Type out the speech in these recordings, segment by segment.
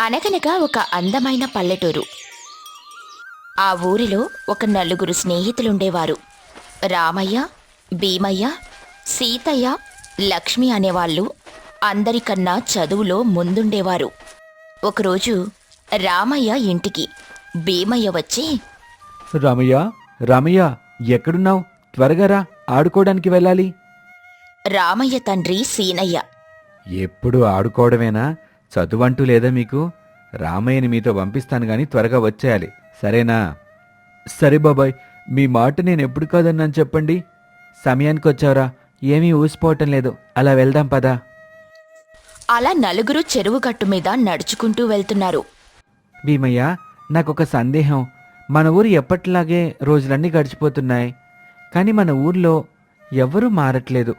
అనగనగా ఒక అందమైన పల్లెటూరు. ఆ ఊరిలో ఒక నలుగురు స్నేహితులుండేవారు. రామయ్య భీమయ్య సీతయ్య లక్ష్మి అనేవాళ్ళు అందరికన్నా చదువులో ముందుండేవారు. ఒకరోజు రామయ్య ఇంటికి భీమయ్య వచ్చి రామయ్య రామయ్య ఎక్కడున్నావు? త్వరగా రా ఆడుకోవడానికి వెళ్ళాలి. రామయ్య తండ్రి సీనయ్య. ఎప్పుడు ఆడుకోవడమేనా? చదువంటూ లేదా మీకు? రామయ్యని మీతో పంపిస్తాను గాని త్వరగా వచ్చేయాలి. సరేనా? సరే బాబాయ్ మీ మాట నేను ఎప్పుడు కాదన్నాను చెప్పండి. సమయానికి వచ్చావురా ఏమీ ఊసిపోవటం లేదు. అలా వెళ్దాం పదా. అలా నలుగురు చెరువు గట్టు మీద నడుచుకుంటూ వెళ్తున్నారు. భీమయ్య నాకొక సందేహం. మన ఊరు ఎప్పటిలాగే రోజులన్నీ గడిచిపోతున్నాయి. కానీ మన ఊర్లో ఎవరూ మారట్లేదు.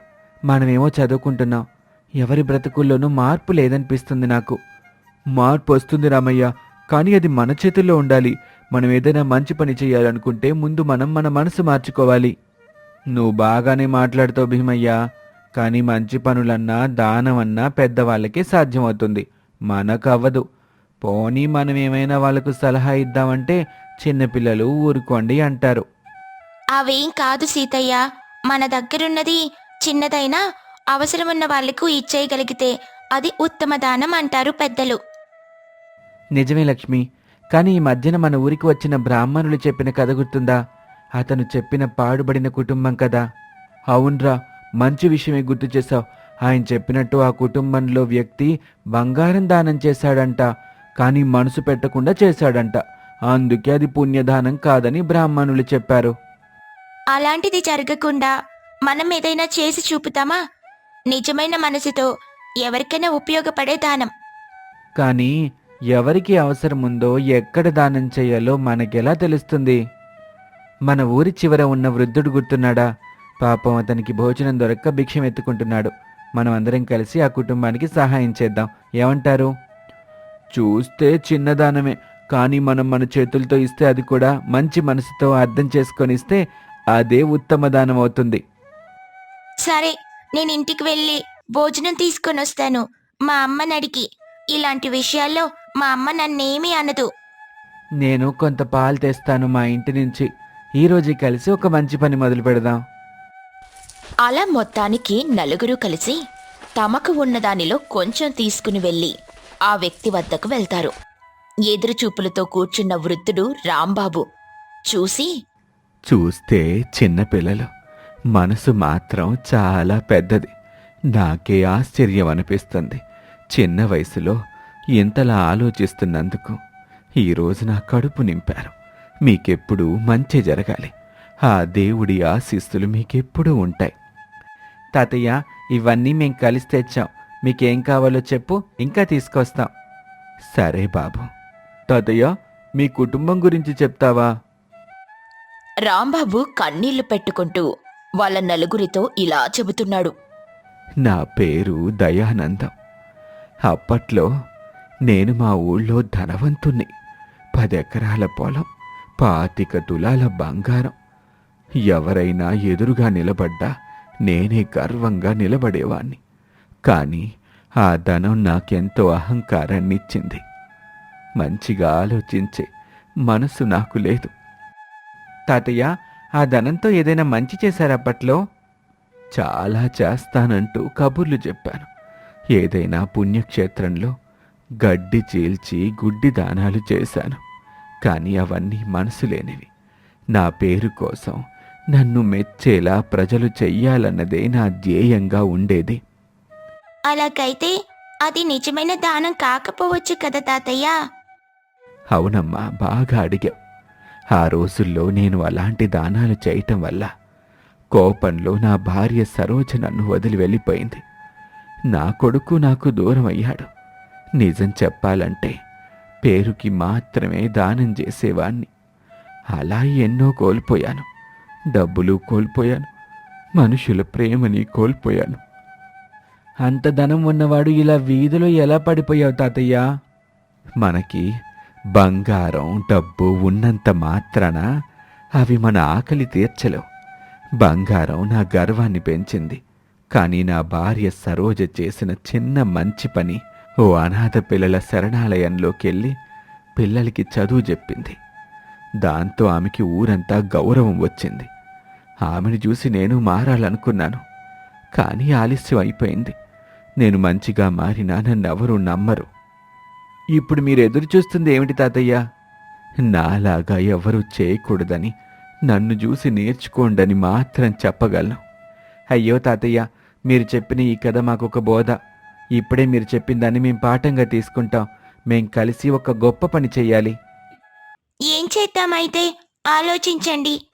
మనమేమో చదువుకుంటున్నాం. ఎవరి బ్రతుకుల్లోనూ మార్పు లేదనిపిస్తుంది నాకు. మార్పు వస్తుంది రామయ్య. కానీ అది మన చేతుల్లో ఉండాలి. మనం ఏదైనా మంచి పని చేయాలనుకుంటే ముందు మనం మన మనసు మార్చుకోవాలి. నువ్వు బాగానే మాట్లాడుతావు భీమయ్య. కానీ మంచి పనులన్నా దానమన్నా పెద్దవాళ్ళకే సాధ్యమవుతుంది. మనకు అవ్వదు పోనీ మనం ఏమైనా వాళ్ళకు సలహా ఇద్దామంటే చిన్నపిల్లలు ఊరుకోండి అంటారు. అవేం కాదు సీతయ్య. మన దగ్గరున్నది చిన్నదైనా అవసరమున్న వాళ్ళకు ఇచ్చేయగలిగితే అది ఉత్తమ దానం అంటారు పెద్దలు. నిజమే లక్ష్మి. కానీ ఈ మధ్యన మన ఊరికి వచ్చిన బ్రాహ్మణులు చెప్పిన కథ గుర్తుందా? అతను చెప్పిన పాడుబడిన కుటుంబం కదా. అవునరా మంచి విషయమే గుర్తు చేశావు. ఆయన చెప్పినట్టు ఆ కుటుంబంలో వ్యక్తి బంగారం దానం చేశాడంట. కానీ మనసు పెట్టకుండా చేశాడంట. అందుకే అది పుణ్యదానం కాదని బ్రాహ్మణులు చెప్పారు. అలాంటిది జరగకుండా మనం ఏదైనా చేసి చూపుతామా? నిజమైన మనసుతో ఎవరికైనా ఉపయోగపడే దానం. కానీ ఎవరికి అవసరం ఉందో ఎక్కడ దానం చేయాలో మనకెలా తెలుస్తుంది? మన ఊరి చివర ఉన్న వృద్ధుడు గుర్తున్నాడా? పాపం అతనికి భోజనం దొరక్క భిక్షం ఎత్తుకుంటున్నాడు మనం అందరం కలిసి ఆ కుటుంబానికి సహాయం చేద్దాం. ఏమంటారు? చూస్తే చిన్నదానమే కానీ మనం మన చేతులతో ఇస్తే అది కూడా మంచి మనసుతో అర్థం చేసుకొని ఇస్తే అదే ఉత్తమ దానం అవుతుంది సరే నేను ఇంటికి వెళ్ళి భోజనం తీసుకొని వస్తాను మా అమ్మని అడిగి ఇలాంటి విషయాల్లో మా అమ్మ నన్నేమీ అనదు. నేను కొంత పాలు తెస్తాను మా ఇంటి నుంచి. ఈ రోజు కలిసి ఒక మంచి పని మొదలు పెడదాం. అలా మొత్తానికి నలుగురు కలిసి తమకు ఉన్న దానిలో కొంచెం తీసుకుని వెళ్ళి ఆ వ్యక్తి వద్దకు వెళ్తారు. ఎదురుచూపులతో కూర్చున్న వృద్ధుడు రాంబాబు. చూసి చూస్తే చిన్నపిల్లలు మనసు మాత్రం చాలా పెద్దది. నాకే ఆశ్చర్యం అనిపిస్తుంది. చిన్న వయసులో ఇంతలా ఆలోచిస్తున్నందుకు ఈరోజు నా కడుపు నింపారు. మీకెప్పుడూ మంచి జరగాలి. ఆ దేవుడి ఆశీస్సులు మీకెప్పుడూ ఉంటాయి. తాతయ్య ఇవన్నీ మేం కలిసి తెచ్చాం. మీకేం కావాలో చెప్పు ఇంకా తీసుకొస్తాం. సరే బాబు. తాతయ్య మీ కుటుంబం గురించి చెప్తావా? రాంబాబు కన్నీళ్ళు పెట్టుకుంటూ వాళ్ళ నలుగురితో ఇలా చెబుతున్నాడు. నా పేరు దయానందం. అప్పట్లో నేను మా ఊళ్ళో ధనవంతుణ్ణి. పదెకరాల పొలం పాతిక తులాల బంగారం. ఎవరైనా ఎదురుగా నిలబడ్డా నేనే గర్వంగా నిలబడేవాణ్ణి. కానీ ఆ ధనం నాకెంతో అహంకారాన్నిచ్చింది. మంచిగా ఆలోచించే మనసు నాకు లేదు. తాతయ్య ఆ ధనంతో ఏదైనా మంచి చేశారప్పట్లో చాలా చేస్తానంటూ కబుర్లు చెప్పాను. ఏదైనా పుణ్యక్షేత్రంలో గడ్డి చీల్చి గుడ్డి దానాలు చేశాను కానీ అవన్నీ మనసు లేనివి. నా పేరు కోసం నన్ను మెచ్చేలా ప్రజలు చెయ్యాలన్నదే నా ధ్యేయంగా ఉండేది. అలాగైతే అది నిజమైన దానం కాకపోవచ్చు కదా తాతయ్య? అవునమ్మా బాగా అడిగావు. ఆ రోజుల్లో నేను అలాంటి దానాలు చేయటం వల్ల కోపంలో నా భార్య సరోజ నన్ను వదిలి వెళ్ళిపోయింది. నా కొడుకు నాకు దూరం అయ్యాడు నిజం చెప్పాలంటే పేరుకి మాత్రమే దానం చేసేవాణ్ణి. అలా ఎన్నో కోల్పోయాను. డబ్బులు కోల్పోయాను. మనుషుల ప్రేమని కోల్పోయాను. అంత ధనం ఉన్నవాడు ఇలా వీధిలో ఎలా పడిపోయావు తాతయ్య? మనకి బంగారం డబ్బు ఉన్నంత మాత్రాన అవి మన ఆకలి తీర్చలేవు. బంగారం నా గర్వాన్ని పెంచింది. కానీ నా భార్య సరోజ చేసిన చిన్న మంచి పని ఓ అనాథ పిల్లల శరణాలయంలోకి వెళ్ళి పిల్లలకి చదువు చెప్పింది. దాంతో ఆమెకి ఊరంతా గౌరవం వచ్చింది. ఆమెను చూసి నేను మారాలనుకున్నాను. కానీ ఆలస్యం అయిపోయింది. నేను మంచిగా మారినా నన్నెవరూ నమ్మరు. ఇప్పుడు మీరు ఎదురు చూస్తుంది ఏమిటి తాతయ్య? నాలాగా ఎవరూ చేయకూడదని నన్ను చూసి నేర్చుకోండని మాత్రం చెప్పగలను. అయ్యో తాతయ్య మీరు చెప్పిన ఈ కథ మాకొక బోధ. ఇప్పుడే మీరు చెప్పిన దాన్ని మేం పాఠంగా తీసుకుంటాం. మేం కలిసి ఒక గొప్ప పని చెయ్యాలి. ఏం చేద్దామైతే ఆలోచించండి.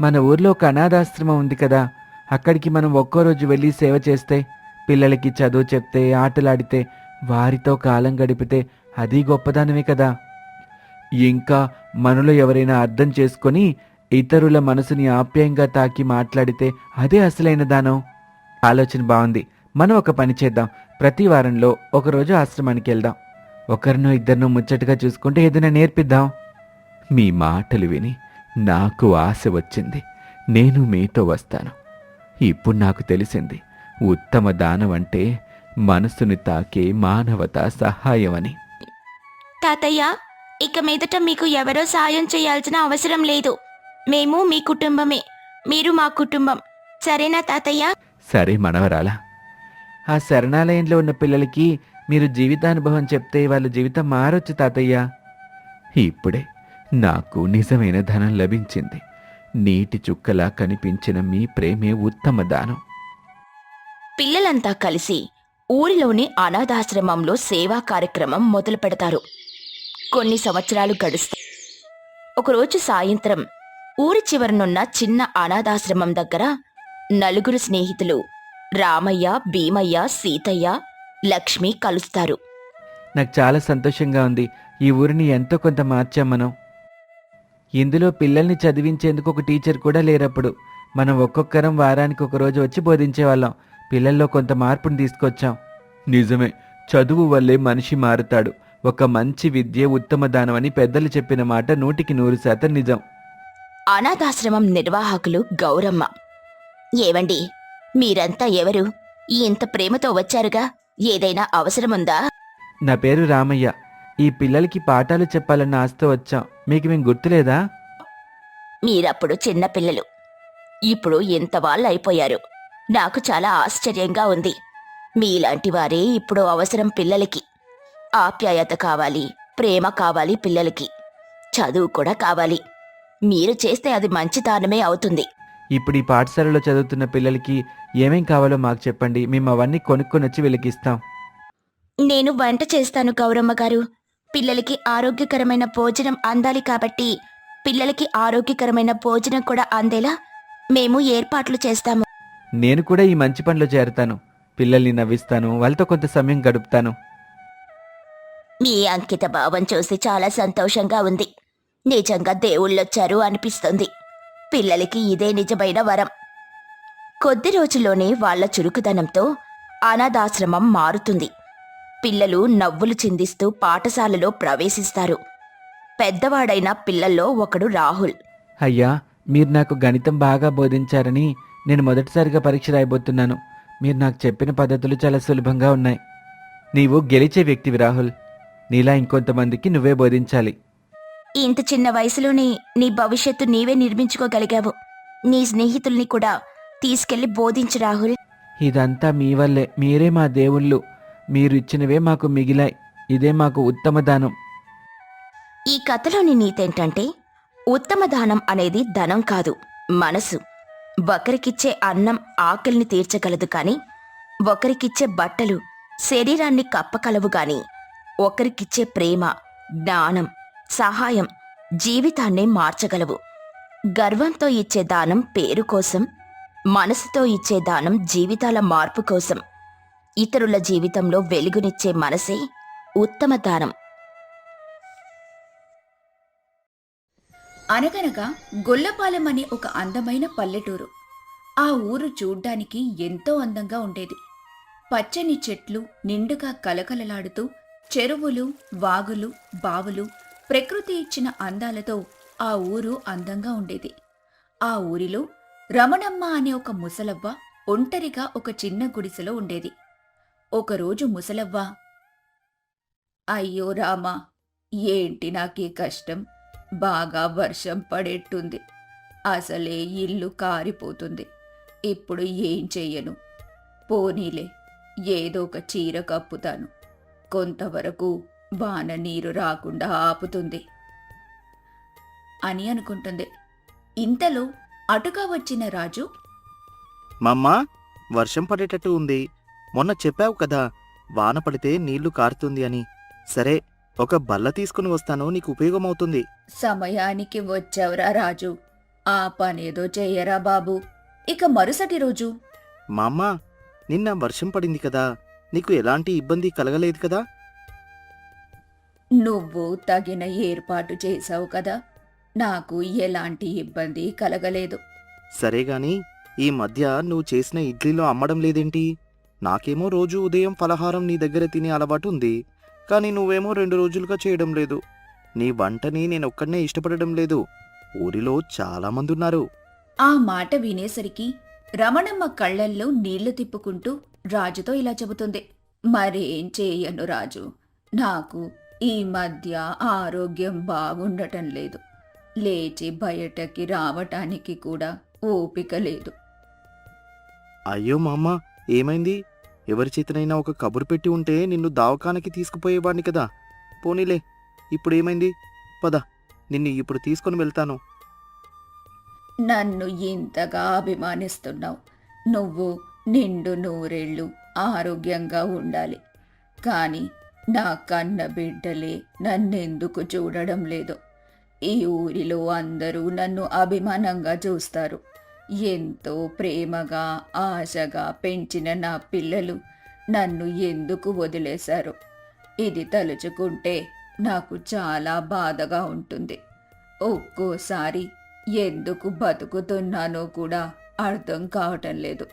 మన ఊర్లో ఒక అనాథాశ్రమం ఉంది కదా. అక్కడికి మనం ఒక్కో రోజు వెళ్ళి సేవ చేస్తే పిల్లలకి చదువు చెప్తే ఆటలాడితే వారితో కాలం గడిపితే అది గొప్పదానమే కదా. ఇంకా మనలో ఎవరైనా అర్థం చేసుకొని ఇతరుల మనసుని ఆప్యాయంగా తాకి మాట్లాడితే అదే అసలైన దానం. ఆలోచన బాగుంది. మనం ఒక పని చేద్దాం. ప్రతి వారంలో ఒకరోజు ఆశ్రమానికి వెళ్దాం. ఒకరినో ఇద్దరినో ముచ్చటగా చూసుకుంటే ఏదైనా నేర్పిద్దాం. మీ మాటలు విని నాకు ఆశ వచ్చింది. నేను మీతో వస్తాను. ఇప్పుడు నాకు తెలిసింది ఉత్తమ దానం అంటే మనసుని తాకే మానవత సహాయమని తాతయ్య ఇక మీదట మీకు ఎవరో సాయం చేయాల్సిన అవసరం లేదు. మేము మీ కుటుంబమే. మీరు మా కుటుంబం. సరేనా తాతయ్య? సరే మనవరాలా. ఆ శరణాలయంలో ఉన్న పిల్లలకి మీరు జీవితానుభవం చెప్తే వాళ్ళ జీవితం మారొచ్చు తాతయ్య. ఇప్పుడే నాకు నిజమైన ధనం లభించింది. నీటి చుక్కలా కనిపించిన మీ ప్రేమే ఉత్తమ దానం. పిల్లలంతా కలిసి ఊరిలోని అనాథాశ్రమంలో సేవా కార్యక్రమం మొదలు పెడతారు. కొన్ని సంవత్సరాలు గడుస్తాయి. ఒకరోజు సాయంత్రం ఊరి చివరనున్న చిన్న అనాథాశ్రమం దగ్గర నలుగురు స్నేహితులు రామయ్య భీమయ్య సీతయ్య లక్ష్మి కలుస్తారు. నాకు చాలా సంతోషంగా ఉంది. ఈ ఊరిని ఎంతో కొంత మార్చాం మనం. ఇందులో పిల్లల్ని చదివించేందుకు ఒక టీచర్ కూడా లేరప్పుడు. మనం ఒక్కొక్కరం వారానికి ఒక రోజు వచ్చి బోధించేవాళ్ళం. పిల్లల్లో కొంత మార్పుని తీసుకొచ్చాం. నిజమే. చదువు వల్లే మనిషి మారుతాడు. ఒక మంచి విద్య ఉత్తమ దానం అని పెద్దలు చెప్పిన మాట నూటికి నూరు శాతం నిజం. అనాథాశ్రమం నిర్వాహకులు గౌరమ్మ. ఏవండి? మీరంతా ఎవరు? ఇంత ప్రేమతో వచ్చారుగా? ఏదైనా అవసరముందా? నా పేరు రామయ్య. ఈ పిల్లలకి పాఠాలు చెప్పాలన్న ఆశతో వచ్చాం. మీకు మేము గుర్తులేదా? మీరప్పుడు చిన్నపిల్లలు ఇప్పుడు ఇంత వాళ్ళు అయిపోయారు నాకు చాలా ఆశ్చర్యంగా ఉంది. మీలాంటి వారే ఇప్పుడు అవసరం పిల్లలకి. ఆప్యాయత కావాలి ప్రేమ కావాలి పిల్లలకి. చదువు కూడా కావాలి. మీరు చేస్తే అది మంచితనమే అవుతుంది. ఇప్పుడు ఈ పాఠశాలలో చదువుతున్న పిల్లలకి ఏమేం కావాలో మాకు చెప్పండి. మేము అవన్నీ కొనుక్కొని వచ్చి ఇస్తాం. నేను వంట చేస్తాను గౌరమ్మ గారు. పిల్లలకి ఆరోగ్యకరమైన భోజనం అందాలి కాబట్టి పిల్లలకి ఆరోగ్యకరమైన భోజనం కూడా అందేలా మేము ఏర్పాట్లు చేస్తాము. నేను కూడా ఈ మంచి పనిలో చేరతాను. పిల్లల్ని నవ్విస్తాను. వాళ్ళతో కొంత సమయం గడుపుతాను. మీ అంకిత భావం చూసి చాలా సంతోషంగా ఉంది. నిజంగా దేవుళ్ళొచ్చారు అనిపిస్తుంది. పిల్లలకి ఇదే నిజమైన వరం. కొద్ది రోజుల్లోనే వాళ్ళ చురుకుదనంతో అనాథాశ్రమం మారుతుంది. పిల్లలు నవ్వులు చిందిస్తూ పాఠశాలలో ప్రవేశిస్తారు. పెద్దవాడైన పిల్లల్లో ఒకడు రాహుల్. అయ్యా మీరు నాకు గణితం బాగా బోధించారని నేను మొదటిసారిగా పరీక్ష రాయబోతున్నాను. మీరు నాకు చెప్పిన పద్ధతులు చాలా సులభంగా ఉన్నాయి. నీవు గెలిచే వ్యక్తివి రాహుల్. నీలా ఇంకొంతమందికి నువ్వే బోధించాలి. ఇంత చిన్న వయసులోనే నీ భవిష్యత్తు నీవే నిర్మించుకోగలిగావు. నీ స్నేహితుల్ని కూడా తీసుకెళ్ళి బోధించు రాహుల్. ఇదంతా మీ వల్లే. మీరే మా దేవుళ్ళు. మీరు ఇచ్చినవే మాకు మిగిలాయి. ఇదే మాకు ఉత్తమ దానం. ఈ కథలోని నీతేంటంటే ఉత్తమ దానం అనేది ధనం కాదు మనసు. ఒకరికిచ్చే అన్నం ఆకలిని తీర్చగలదు కాని ఒకరికిచ్చే బట్టలు శరీరాన్ని కప్పకలవు గాని ఒకరికిచ్చే ప్రేమ జ్ఞానం సహాయం జీవితాన్నే మార్చగలవు. గర్వంతో ఇచ్చే దానం పేరు కోసం మనసుతో ఇచ్చే దానం జీవితాల మార్పు కోసం. ఇతరుల జీవితంలో వెలుగునిచ్చే మనసే ఉత్తమ దానం. అనగనగా గొల్లపాలెం అనే ఒక అందమైన పల్లెటూరు. ఆ ఊరు చూడ్డానికి ఎంతో అందంగా ఉండేది. పచ్చని చెట్లు నిండుగా కలకలలాడుతూ చెరువులు వాగులు బావులు ప్రకృతి ఇచ్చిన అందాలతో ఆ ఊరు అందంగా ఉండేది. ఆ ఊరిలో రమణమ్మ అనే ఒక ముసలవ్వ ఒంటరిగా ఒక చిన్న గుడిసెలో ఉండేది. ఒకరోజు ముసలవ్వ అయ్యో రామా ఏంటి నాకీ కష్టం? బాగా వర్షం పడేట్టుంది. అసలే ఇల్లు కారిపోతుంది. ఇప్పుడు ఏం చెయ్యను? పోనీలే ఏదో ఒక చీర కప్పుతాను. కొంతవరకు వాన నీరు రాకుండా ఆపుతుంది. అని అనుకుంటుంది. ఇంతలో అటుగా వచ్చిన రాజు మమ్మా వర్షం పడేటట్టు ఉంది. మొన్న చెప్పావు కదా వాన పడితే నీళ్ళు కారుతుంది అని. సరే ఒక బల్ల తీసుకుని వస్తాను నీకు ఉపయోగమవుతుంది. సమయానికి వచ్చావురా రాజు. ఆ పనేదో చెయ్యరా బాబు. ఇక మరుసటి రోజు. మా అమ్మ నిన్న వర్షం పడింది కదా. నీకు ఎలాంటి ఇబ్బంది కలగలేదు కదా? నువ్వు తగిన ఏర్పాటు చేశావు కదా. నాకు ఎలాంటి ఇబ్బంది కలగలేదు. సరే గాని ఈ మధ్య నువ్వు చేసిన ఇడ్లీలో అమ్మడం లేదేంటి? నాకేమో రోజు ఉదయం ఫలహారం నీ దగ్గర తినే అలవాటు ఉంది. కానీ నువ్వేమో రెండు రోజులుగా చేయడం లేదు. నీ వంటని నేనొక్కడనే ఇష్టపడడం లేదు. ఊరిలో చాలా మంది ఉన్నారు ఆ మాట వినేసరికి రమణమ్మ కళ్ళల్లో నీళ్ళు తిప్పుకుంటూ రాజుతో ఇలా చెబుతుంది. మరేం చేయను రాజు. నాకు ఈ మధ్య ఆరోగ్యం బాగుండటం లేదు. లేచి బయటకి రావటానికి కూడా ఓపిక లేదు. అయ్యో మా అమ్మ ఏమైంది? ఎవరి చేతనైనా ఒక కబురు పెట్టి ఉంటే నిన్ను దావకానికి తీసుకుపోయేవాడిని కదా. పోనీలే ఇప్పుడు ఏమైంది? పద నిన్ను ఇప్పుడు తీసుకొని వెళ్తాను. నన్ను ఇంతగా అభిమానిస్తున్నావు. నువ్వు నిండు నూరేళ్ళు ఆరోగ్యంగా ఉండాలి. కానీ నా కన్న బిడ్డలే నన్నెందుకు చూడడం లేదు. ఈ ఊరిలో అందరూ నన్ను అభిమానంగా చూస్తారు. ఎంతో ప్రేమగా ఆశగా పెంచిన నా పిల్లలు నన్ను ఎందుకు వదిలేశారు? ఇది తలుచుకుంటే నాకు చాలా బాధగా ఉంటుంది. ఒక్కోసారి ఎందుకు బతుకుతున్నానో కూడా అర్థం కావటం లేదు.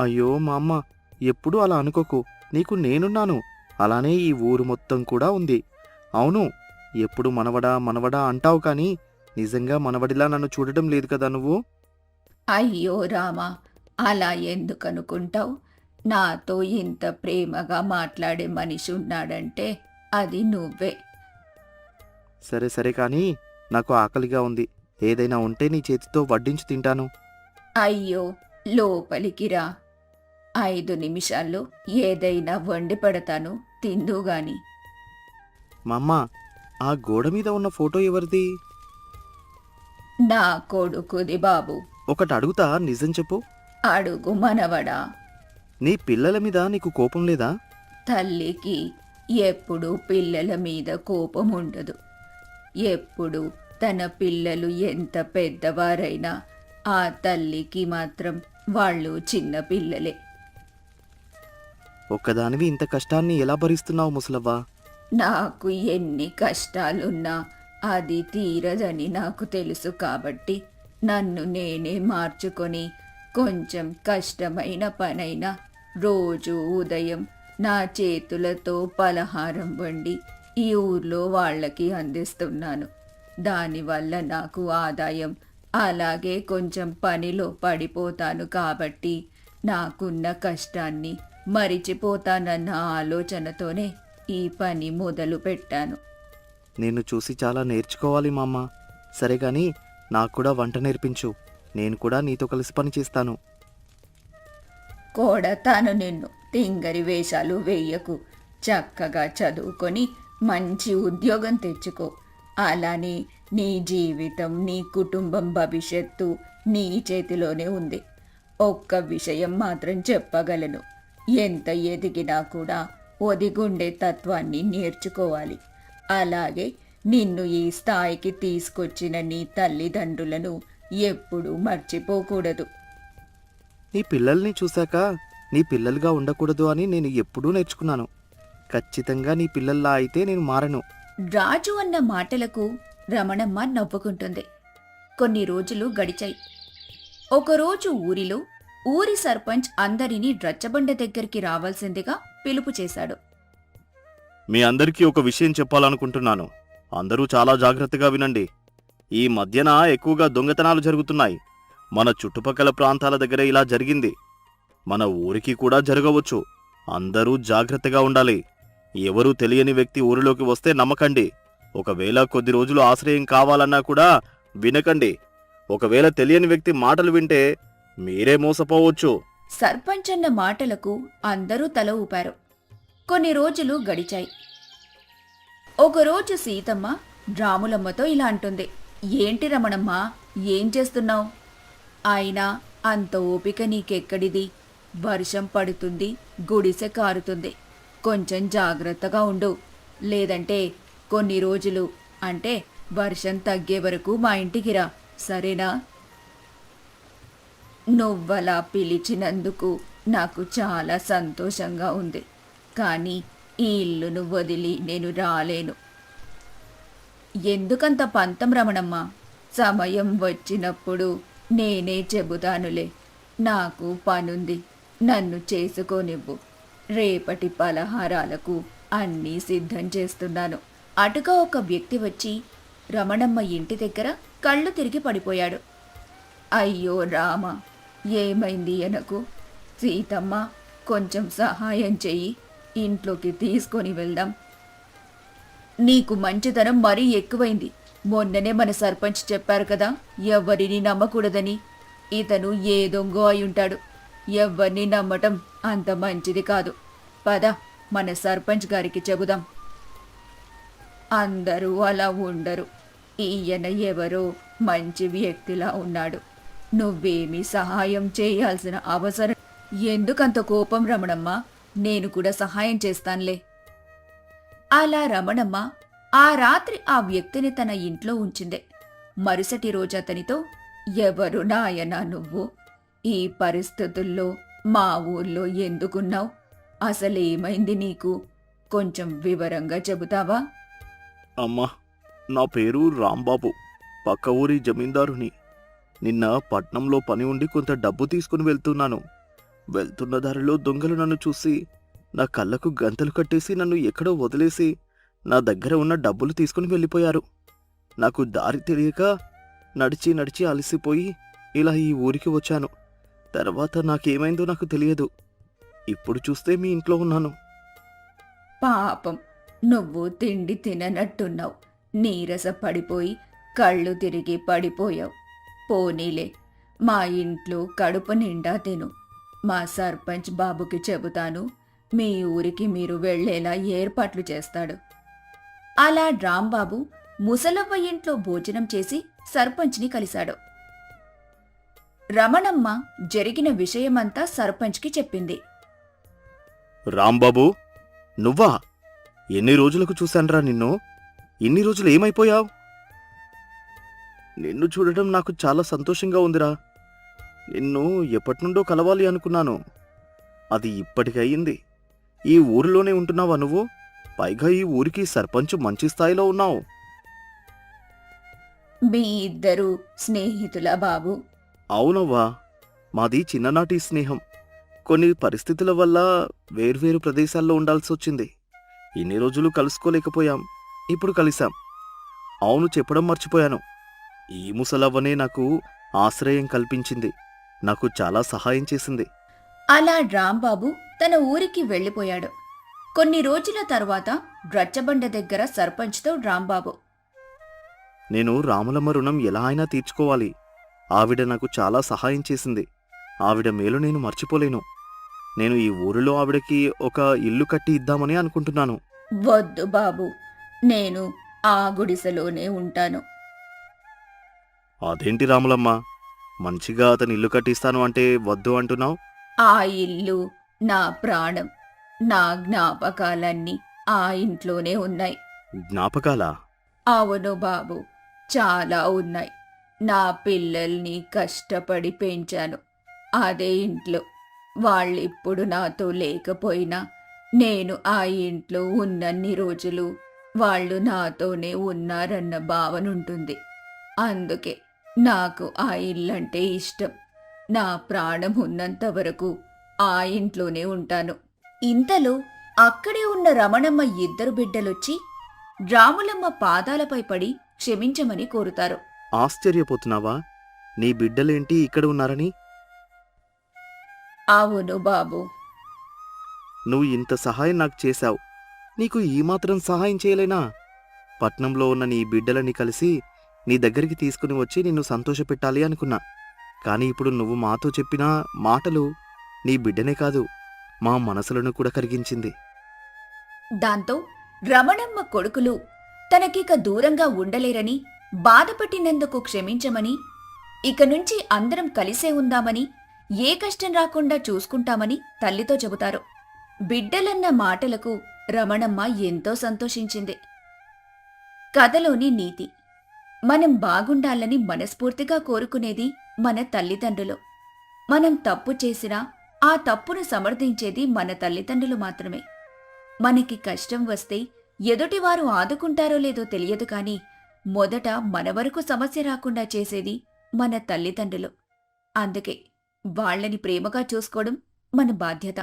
అయ్యో మా అమ్మ ఎప్పుడూ అలా అనుకోకు. నీకు నేనున్నాను. అలానే ఈ ఊరు మొత్తం కూడా ఉంది. అవును ఎప్పుడు మనవడా మనవడా అంటావు కానీ నిజంగా మనవడిలా నన్ను చూడటం లేదు కదా నువ్వు? అయ్యో రామా అలా ఎందుకు అనుకుంటావు? నాతో ఇంత ప్రేమగా మాట్లాడే మనిషి ఉన్నాడంటే అది నువ్వే. సరే సరే కానీ నాకు ఆకలిగా ఉంది. ఏదైనా ఉంటే నీ చేతితో వడ్డించి తింటాను. అయ్యో లోపలికి రా. ఐదు నిమిషాల్లో ఏదైనా వండి పెడతాను. తిందుగాని మా అమ్మ ఆ గోడ మీద ఉన్న ఫోటో ఎవరిది? నా కొడుకుది బాబు. ఒకటి అడుగుతా నిజం చెప్పు. అడుగు మనవడా. నీ పిల్లల మీద నీకు కోపం లేదా? తల్లికి ఎప్పుడు పిల్లల మీద కోపం ఉండదు. ఎప్పుడు తన పిల్లలు ఎంత పెద్దవారైనా ఆ తల్లికి మాత్రం వాళ్ళు చిన్న పిల్లలే. ఒక్కదానివి ఇంత కష్టాన్ని ఎలా భరిస్తున్నావు ముసలవ్వా? నాకు ఎన్ని కష్టాలున్నా అది తీరదని నాకు తెలుసు కాబట్టి నన్ను నేనే మార్చుకొని కొంచెం కష్టమైన పనైనా రోజు ఉదయం నా చేతులతో పలహారం వండి ఈ ఊర్లో వాళ్ళకి అందిస్తున్నాను. దానివల్ల నాకు ఆదాయం అలాగే కొంచెం పనిలో పడిపోతాను కాబట్టి నాకున్న కష్టాన్ని మరిచిపోతానన్న ఆలోచనతోనే ఈ పని మొదలు పెట్టాను. నేను చూసి చాలా నేర్చుకోవాలి మామ్మ సరే గాని నాకు కూడా వంట నేర్పించు. నేను కూడా నీతో కలిసి పని చేస్తాను. కొడతాను నిన్ను తింగరి వేషాలు వెయ్యకు చక్కగా చదువుకొని మంచి ఉద్యోగం తెచ్చుకో. అలానే నీ జీవితం నీ కుటుంబం భవిష్యత్తు నీ చేతిలోనే ఉంది. ఒక్క విషయం మాత్రం చెప్పగలను. ఎంత ఎదిగినా కూడా ఒదిగుండే తత్వాన్ని నేర్చుకోవాలి. అలాగే నిన్ను ఈ స్థాయికి తీసుకొచ్చిన నీ తల్లిదండ్రులను ఎప్పుడూ మర్చిపోకూడదు. నీ పిల్లల్ని చూశాక నీ పిల్లలుగా ఉండకూడదు అని నేను ఎప్పుడూ నేర్చుకున్నాను. ఖచ్చితంగా నీ పిల్లల్లా అయితే నేను మారను. రాజు అన్న మాటలకు రమణమ్మ నవ్వుకుంటుంది. కొన్ని రోజులు గడిచాయి. ఒకరోజు ఊరిలో ఊరి సర్పంచ్ అందరినీ రచ్చబండ దగ్గరికి రావాల్సిందిగా పిలుపు చేశాడు. మీ అందరికీ ఒక విషయం చెప్పాలనుకుంటున్నాను. అందరూ చాలా జాగ్రత్తగా వినండి. ఈ మధ్యన ఎక్కువగా దొంగతనాలు జరుగుతున్నాయి. మన చుట్టుపక్కల ప్రాంతాల దగ్గర ఇలా జరిగింది. మన ఊరికి కూడా జరగవచ్చు. అందరూ జాగ్రత్తగా ఉండాలి. ఎవరూ తెలియని వ్యక్తి ఊరిలోకి వస్తే నమ్మకండి. ఒకవేళ కొద్ది రోజులు ఆశ్రయం కావాలన్నా కూడా వినకండి. ఒకవేళ తెలియని వ్యక్తి మాటలు వింటే మీరే మోసపోవచ్చు. సర్పంచ్ అన్న మాటలకు అందరూ తల ఊపారు. కొన్ని రోజులు గడిచాయి. ఒకరోజు సీతమ్మ రాములమ్మతో ఇలా అంటుంది ఏంటి రమణమ్మ ఏం చేస్తున్నావు? అయినా అంత ఓపిక నీకెక్కడిది? వర్షం పడుతుంది గుడిసె కారుతుంది. కొంచెం జాగ్రత్తగా ఉండు. లేదంటే కొన్ని రోజులు అంటే వర్షం తగ్గే వరకు మా ఇంటికి రా. సరేనా? నువ్వలా పిలిచినందుకు నాకు చాలా సంతోషంగా ఉంది. కానీ ఈ ఇల్లును వదిలి నేను రాలేను. ఎందుకంత పంతం రమణమ్మ? సమయం వచ్చినప్పుడు నేనే చెబుతానులే. నాకు పనుంది. నన్ను చేసుకోనివ్వు. రేపటి పలహారాలకు అన్నీ సిద్ధం చేస్తున్నాను. అటుగా ఒక వ్యక్తి వచ్చి రమణమ్మ ఇంటి దగ్గర కళ్ళు తిరిగి పడిపోయాడు. అయ్యో రామ! ఏమైంది ఎనకు సీతమ్మ కొంచెం సహాయం చెయ్యి. ఇంట్లోకి తీసుకొని వెళ్దాం. నీకు మంచితనం మరీ ఎక్కువైంది. మొన్ననే మన సర్పంచ్ చెప్పారు కదా ఎవరిని నమ్మకూడదని. ఇతను ఏ దొంగ అయి ఉంటాడు ఎవరిని నమ్మటం అంత మంచిది కాదు. పద మన సర్పంచ్ గారికి చెబుదాం. అందరూ అలా ఉండరు. ఈయన ఎవరో మంచి వ్యక్తిలా ఉన్నాడు. నువ్వేమీ సహాయం చేయాల్సిన అవసరం ఎందుకంత కోపం రమణమ్మ? నేను కూడా సహాయం చేస్తాన్లే. అలా రమణమ్మ ఆ రాత్రి ఆ వ్యక్తిని తన ఇంట్లో ఉంచిందే. మరుసటి రోజు అతనితో ఎవరు నాయనా నువ్వు? ఈ పరిస్థితుల్లో మా ఊర్లో ఎందుకున్నావు? అసలేమైంది నీకు? కొంచెం వివరంగా చెబుతావా? అమ్మా నా పేరు రాంబాబు. పక్క ఊరి జమీందారుని. నిన్న పట్నంలో పని ఉండి కొంత డబ్బు తీసుకుని వెళ్తున్నాను. వెళ్తున్న దారిలో దొంగలు నన్ను చూసి నా కళ్ళకు గంతలు కట్టేసి నన్ను ఎక్కడో వదిలేసి నా దగ్గర ఉన్న డబ్బులు తీసుకుని వెళ్ళిపోయారు. నాకు దారి తెలియక నడిచి నడిచి అలసిపోయి ఇలా ఈ ఊరికి వచ్చాను. తర్వాత నాకేమైందో నాకు తెలియదు. ఇప్పుడు చూస్తే మీ ఇంట్లో ఉన్నాను. పాపం నువ్వు తిండి తిననట్టున్నావు. నీరస పడిపోయి కళ్ళు తిరిగి పడిపోయావు. పోనీలే. మా ఇంట్లో కడుపు నిండా తిను. మా సర్పంచ్ బాబుకి చెబుతాను మీ ఊరికి మీరు వెళ్ళేలా ఏర్పాట్లు చేస్తాడు. అలా రాంబాబు ముసలవ్వ ఇంట్లో భోజనం చేసి సర్పంచ్ని కలిశాడు. రమణమ్మ జరిగిన విషయమంతా సర్పంచ్కి చెప్పింది. రాంబాబు నువ్వా? ఎన్ని రోజులకు చూశాన్రా నిన్ను? ఇన్ని రోజులు ఏమైపోయావు? నిన్ను చూడటం నాకు చాలా సంతోషంగా ఉందిరా. నిన్ను ఎప్పటినుండో కలవాలి అనుకున్నాను. అది ఇప్పటికయింది ఈ ఊరిలోనే ఉంటున్నావా నువ్వు? పైగా ఈ ఊరికి సర్పంచ్ మంచి స్థాయిలో ఉన్నావు. మీ ఇద్దరు స్నేహితుల బాబు. అవునవ్వా. మాది చిన్ననాటి స్నేహం. కొన్ని పరిస్థితుల వల్ల వేర్వేరు ప్రదేశాల్లో ఉండాల్సి వచ్చింది. ఇన్ని రోజులు కలుసుకోలేకపోయాం. ఇప్పుడు కలిసాం అవును చెప్పడం మర్చిపోయాను. ఈ ముసలవ్వనే నాకు ఆశ్రయం కల్పించింది. నాకు చాలా సహాయం చేసింది. అలా రాంబాబు తన ఊరికి వెళ్ళిపోయాడు. కొన్ని రోజుల తర్వాత రచ్చబండ దగ్గర సర్పంచ్తో రాంబాబు. నేను రాములమ్మ రుణం ఎలా అయినా తీర్చుకోవాలి. ఆవిడ నాకు చాలా సహాయం చేసింది. ఆవిడ మేలు నేను మర్చిపోలేను. నేను ఈ ఊరిలో ఆవిడకి ఒక ఇల్లు కట్టి ఇద్దామని అనుకుంటున్నాను. వద్దు బాబు. నేను ఆ గుడిసెలోనే ఉంటాను. అదేంటి రాములమ్మ? మంచిగా అతను ఇల్లు కట్టిస్తాను అంటే వద్దు అంటున్నావు? ఆ ఇల్లు నా ప్రాణం. నా జ్ఞాపకాలన్నీ ఆ ఇంట్లోనే ఉన్నాయి. జ్ఞాపకాలా? అవును బాబు చాలా ఉన్నాయి. నా పిల్లల్ని కష్టపడి పెంచాను. అదే ఇంట్లో. వాళ్ళిప్పుడు నాతో లేకపోయినా నేను ఆ ఇంట్లో ఉన్నన్ని రోజులు వాళ్ళు నాతోనే ఉన్నారన్న భావనుంటుంది. అందుకే నాకు ఆ ఇల్లంటే ఇష్టం. నా ప్రాణం ఉన్నంత వరకు ఆ ఇంట్లోనే ఉంటాను. ఇంతలో అక్కడే ఉన్న రమణమ్మ ఇద్దరు బిడ్డలొచ్చి రాములమ్మ పాదాలపై పడి క్షమించమని కోరుతారు. ఆశ్చర్యపోతున్నావా? నీ బిడ్డలేంటి ఇక్కడ ఉన్నారని? అవును బాబు. నువ్వు ఇంత సహాయం నాకు చేశావు. నీకు ఈ మాత్రం సహాయం చేయలేనా? పట్నంలో ఉన్న నీ బిడ్డలని కలిసి నీ దగ్గరికి తీసుకుని వచ్చి నిన్ను సంతోషపెట్టాలి అనుకున్నా. కానీ ఇప్పుడు నువ్వు మాతో చెప్పిన మాటలు నీ బిడ్డనే కాదు మా మనసులను కూడా కరిగించింది. దాంతో రమణమ్మ కొడుకులు తనకిక దూరంగా ఉండలేరని బాధపట్టినందుకు క్షమించమని ఇక నుంచి అందరం కలిసే ఉందామని ఏ కష్టం రాకుండా చూసుకుంటామని తల్లితో చెబుతారు. బిడ్డలన్న మాటలకు రమణమ్మ ఎంతో సంతోషించింది. కథలోని నీతి మనం బాగుండాలని మనస్ఫూర్తిగా కోరుకునేది మన తల్లిదండ్రులు. మనం తప్పు చేసినా ఆ తప్పును సమర్థించేది మన తల్లిదండ్రులు మాత్రమే. మనకి కష్టం వస్తే ఎదుటివారు ఆదుకుంటారో లేదో తెలియదు కాని మొదట మన వరకు సమస్య రాకుండా చేసేది మన తల్లిదండ్రులు. అందుకే వాళ్ళని ప్రేమగా చూసుకోవడం మన బాధ్యత.